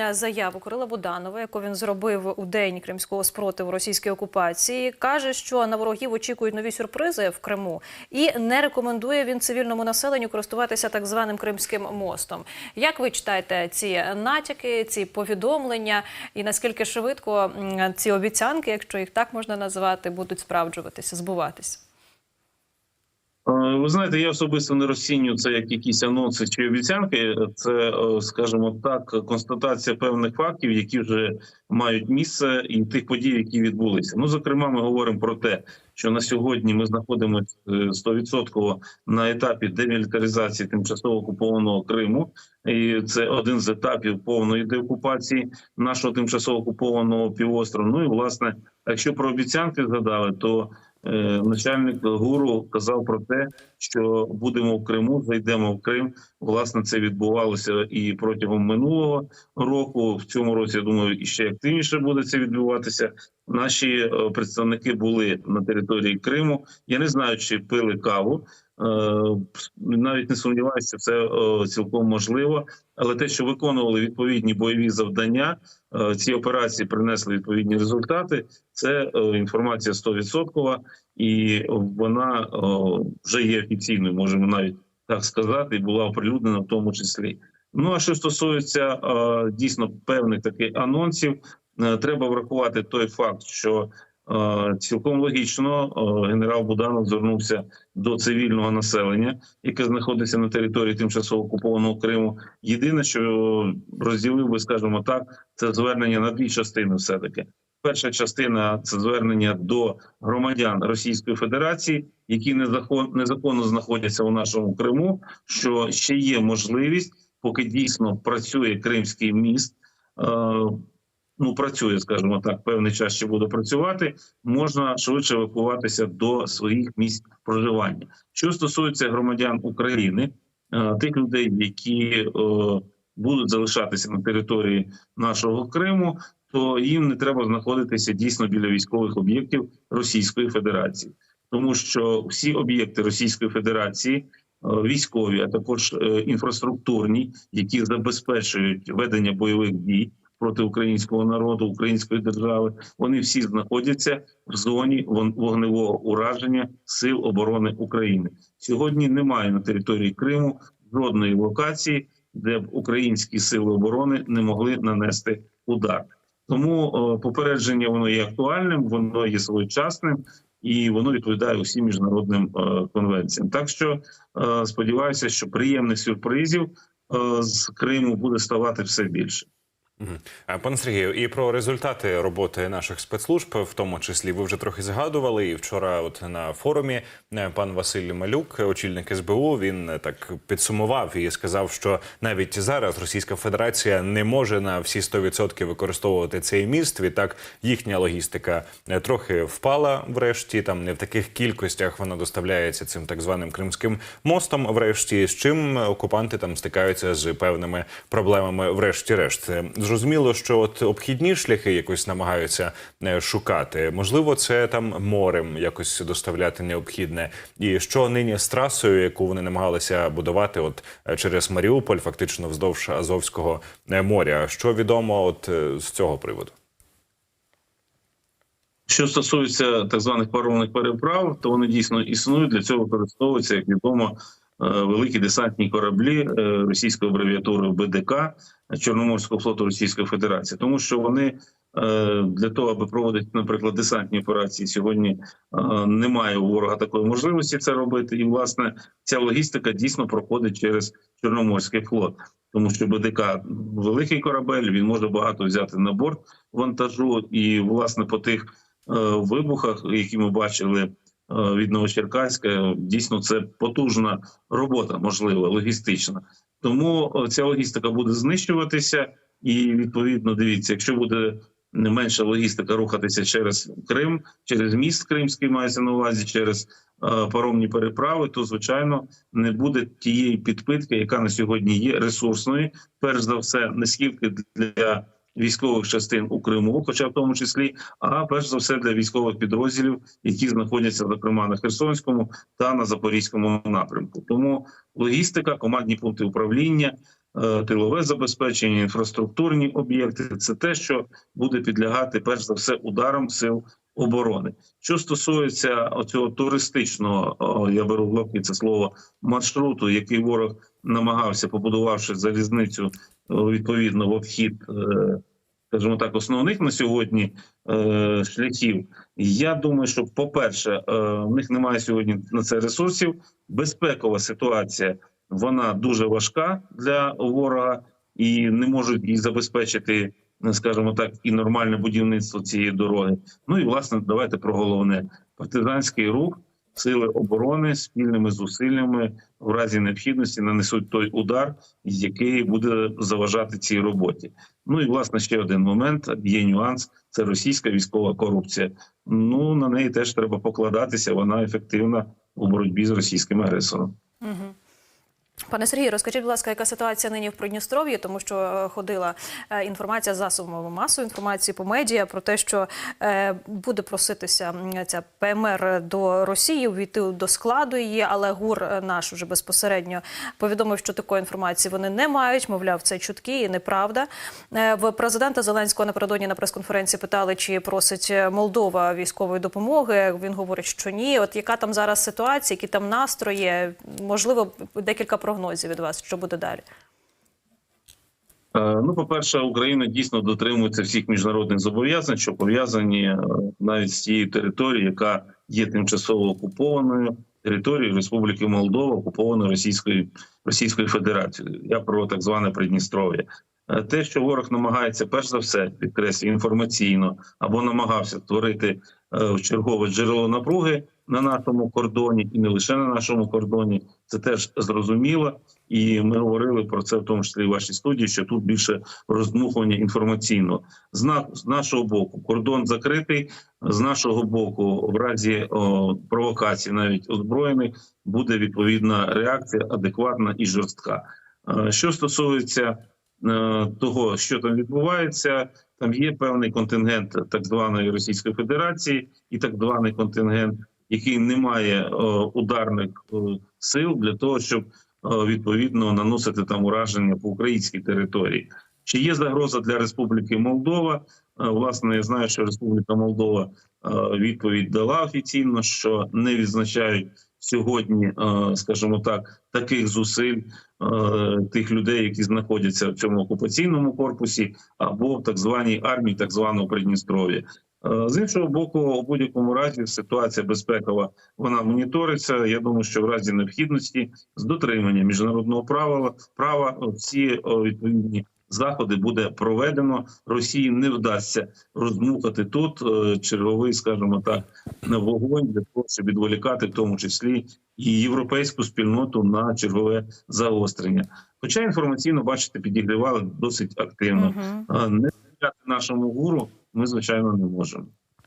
е, заяву Кирила Буданова, яку він зробив у день кримського спротиву російській окупації. каже, що на ворогів очікують нові сюрпризи в Криму, і не рекомендує він цивільному населенню користуватися так званим Кримським мостом. Як ви читаєте ці натяки, ці повідомлення, і наскільки швидко ці обіцянки, якщо їх так можна назвати, будуть справджуватися, збуватися? Е, Ви знаєте, я особисто не розцінюю це як якісь анонси чи обіцянки. Це, е, скажімо так, констатація певних фактів, які вже мають місце, і тих подій, які відбулися. Ну, зокрема, ми говоримо про те, що на сьогодні ми знаходимося е, 100% на етапі демілітаризації тимчасово окупованого Криму, і це один з етапів повної деокупації нашого тимчасово окупованого півострова. Ну і власне, якщо про обіцянки згадали, то Е, начальник гуру казав про те, що будемо в Криму, зайдемо в Крим. Власне, це відбувалося і протягом минулого року. В цьому році я думаю, і ще активніше буде це відбуватися. Наші е, представники були на території Криму. Я не знаю, чи пили каву. Е, Навіть не сумніваюся, це е, цілком можливо. Але те, що виконували відповідні бойові завдання, е, ці операції принесли відповідні результати. Це інформація 100%, і вона вже є офіційною, можемо навіть так сказати, і була оприлюднена в тому числі. Ну а що стосується дійсно певних таких анонсів, треба врахувати той факт, що цілком логічно е, генерал Буданов звернувся до цивільного населення, яке знаходиться на території тимчасово окупованого Криму. Єдине, що розділив би, скажімо так, це звернення на дві частини. Все таки перша частина це звернення до громадян Російської Федерації, які незакон, незаконно знаходяться у нашому Криму. Що ще є можливість, поки дійсно працює Кримський міст. Ну, працює, скажімо так, певний час ще буде працювати. Можна швидше евакуватися до своїх місць проживання. Що стосується громадян України, е, тих людей, які е, будуть залишатися на території нашого Криму, то їм не треба знаходитися дійсно біля військових об'єктів Російської Федерації, тому що всі об'єкти Російської Федерації. е, Військові, а також інфраструктурні, які забезпечують ведення бойових дій проти українського народу, української держави, вони всі знаходяться в зоні вогневого ураження сил оборони України. Сьогодні немає на території Криму жодної локації, де б українські сили оборони не могли нанести удар. Тому е, попередження воно є актуальним, воно є своєчасним і воно відповідає усім міжнародним е, конвенціям. Так що е, сподіваюся, що приємних сюрпризів з Криму буде ставати все більше. А, Пане Сергію, і про результати роботи наших спецслужб, в тому числі ви вже трохи згадували. І вчора, от на форумі, е, пан Василь Малюк, очільник СБУ, він е, так підсумував і сказав, що навіть зараз Російська Федерація не може на всі 100% використовувати цей міст. Відтак їхня логістика е, трохи впала врешті. Там не в таких кількостях вона доставляється цим так званим Кримським мостом. Врешті з чим окупанти там стикаються з певними проблемами. Врешті-решт, Е, зрозуміло, що от обхідні шляхи якось намагаються е, шукати. Можливо, це там морем якось доставляти необхідне. І що нині з трасою, яку вони намагалися будувати, от е, через Маріуполь, фактично вздовж Азовського е, моря. Що відомо, от з цього приводу? Що стосується так званих паромних переправ, то вони дійсно існують. Для цього використовуються, як відомо, великі десантні кораблі е, російської абревіатури БДК Чорноморського флоту Російської Федерації, тому що вони е, для того, аби проводити, наприклад, десантні операції, сьогодні е, немає у ворога такої можливості це робити. І власне ця логістика дійсно проходить через Чорноморський флот, тому що БДК великий корабель, він може багато взяти на борт вантажу, і власне по тих е, вибухах, які ми бачили е, від Новочеркаська, дійсно це потужна робота, можливо, логістична. Тому е, ця логістика буде знищуватися, і відповідно дивіться, якщо буде не менша логістика рухатися через Крим, через міст Кримський мається на увазі, через е, паромні переправи, то звичайно не буде тієї підпитки, яка на сьогодні є ресурсною, перш за все, не скільки для військових частин у Криму, хоча в тому числі, а перш за все для військових підрозділів, які знаходяться зокрема на Херсонському та на Запорізькому напрямку. Тому логістика, командні пункти управління. е, тилове забезпечення, інфраструктурні об'єкти це те, що буде підлягати перш за все ударам сил оборони. Що стосується цього туристичного, я беру в це слово маршруту, який ворог намагався, побудувавши залізницю відповідно в обхід, е, скажімо так, основних на сьогодні е, шляхів. Я думаю, що, по-перше, е, в них немає сьогодні на це ресурсів. Безпекова ситуація вона дуже важка для ворога і не можуть їй забезпечити, скажімо так, і нормальне будівництво цієї дороги. Ну і власне, давайте про головне партизанський рух. Сили оборони спільними зусиллями в разі необхідності нанесуть той удар, який буде заважати цій роботі. Ну і власне ще один момент є нюанс: це російська військова корупція. Ну на неї теж треба покладатися. Вона ефективна у боротьбі з російським агресором. Угу. Пане Сергію, розкажіть, будь ласка, яка ситуація нині в Придністров'ї, тому що е, ходила е, інформація засобами масової інформації по медіа про те, що е, буде проситися ця ПМР до Росії, увійти до складу її, але ГУР наш уже безпосередньо повідомив, що такої інформації вони не мають. Мовляв, це чутки і неправда. В президента Зеленського напередодні на прес-конференції питали, чи просить Молдова військової допомоги. Він говорить, що ні. От яка там зараз ситуація, які там настрої? Можливо, декілька прогнозів від вас, що буде далі. Е, Ну, по-перше, Україна дійсно дотримується всіх міжнародних зобов'язань, що пов'язані е, навіть з тією територією, яка є тимчасово окупованою територією Республіки Молдова, окупованою Російською Російською Федерацією. Я про так зване Придністров'я. Е, Те, що ворог намагається перш за все підкреслю інформаційно або намагався створити чергове джерело напруги на нашому кордоні, і не лише на нашому кордоні, це теж зрозуміло. І ми говорили про це в тому числі і в вашій студії, що тут більше роздмухування інформаційного. З, на, з нашого боку кордон закритий. З нашого боку, в разі о, провокацій, навіть озброєних, буде відповідна реакція, адекватна і жорстка. Е, Що стосується е, того, що там відбувається, там є певний контингент так званої Російської Федерації і так званий контингент, який не має е, ударних е, сил для того, щоб е, відповідно наносити там ураження по українській території. Чи є загроза для Республіки Молдова? Власне, я знаю, що Республіка Молдова відповідь дала офіційно, що не відзначають сьогодні, скажімо так, таких зусиль тих людей, які знаходяться в цьому окупаційному корпусі, або в так званій армії, так званого Придністров'я. Е, З іншого боку, у будь-якому разі ситуація безпекова вона моніториться. Я думаю, що в разі необхідності з дотримання міжнародного правила права е, всі е, відповідні заходи буде проведено. Росії не вдасться розмухати тут черговий, скажімо так, вогонь для того, щоб відволікати в тому числі і європейську спільноту на чергове загострення. Хоча інформаційно бачите, підігрівали досить активно. А Не нашому гуру ми звичайно не можемо.